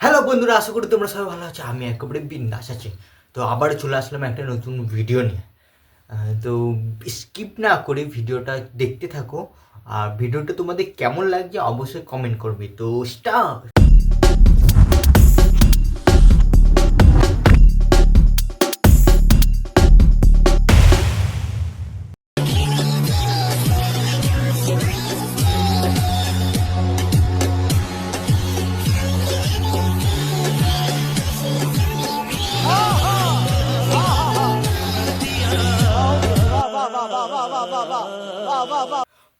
Hello বন্ধুরা, আশা করি তোমরা সবাই ভালো আছো। আমি একেবারে বিন্দাস আছি। তো আবার চলে আসলাম একটা নতুন ভিডিও নিয়ে। তো স্কিপ না করে ভিডিওটা দেখতে থাকো। আর ভিডিওটা তোমাদের কেমন লাগছে অবশ্যই কমেন্ট করবে। তো স্টার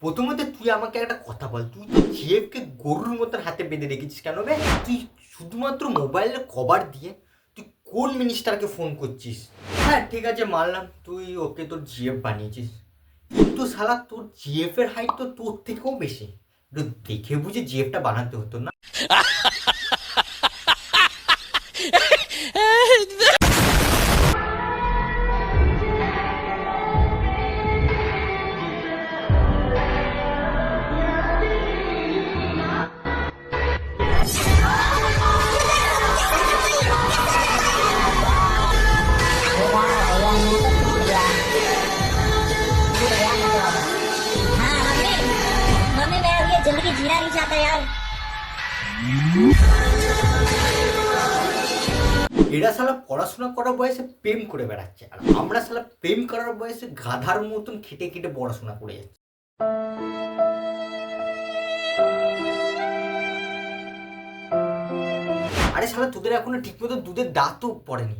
প্রথমত তুই আমাকে একটা কথা বল, তুই তো জিএফকে গরুর মতন হাতে বেঁধে রেখেছিস কেন বে তুই শুধুমাত্র মোবাইলের কভার দিয়ে তুই কোন মিনিস্টারকে ফোন করছিস? হ্যাঁ ঠিক আছে, মানলাম, তুই ওকে তোর জিএফ বানিয়েছিস। কিন্তু শালা, তোর জিএফ এর হাইট তো তোর থেকেও বেশি। দেখে বুঝে জিএফটা বানাতে হতো না? ये जिंदगी जीना नहीं चाहता यार এরা শালা পড়াশোনা করার বয়সে প্রেম করে বেড়াচ্ছে আর আমরা শালা প্রেম করার বয়সে গাধার মতন খেটে খেটে পড়াশোনা করে যাচ্ছি আরে শালা তোদের এখনো ঠিক মতো দুধের দাঁতও পড়েনি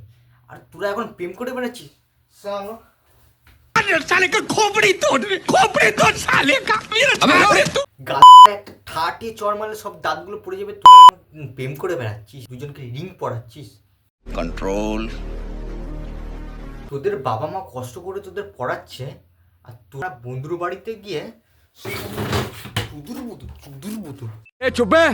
আর তোরা এখন প্রেম করে বেড়াচ্ছিস শালা साले का खोपड़ी तोड़ खोपड़ी तोड़ দিয়ে চর মারলে সব দাঁতগুলো পড়ে যাবে প্রেম করে বেড়াচ্ছিস দুজনকে রিং পড়াচ্ছিস কন্ট্রোল তোদের বাবা মা কষ্ট করে তোদের পড়াচ্ছে আর তোরা বন্ধুর বাড়িতে গিয়ে চুদুর বুদুর চুদুর বুদুর। এ চুপে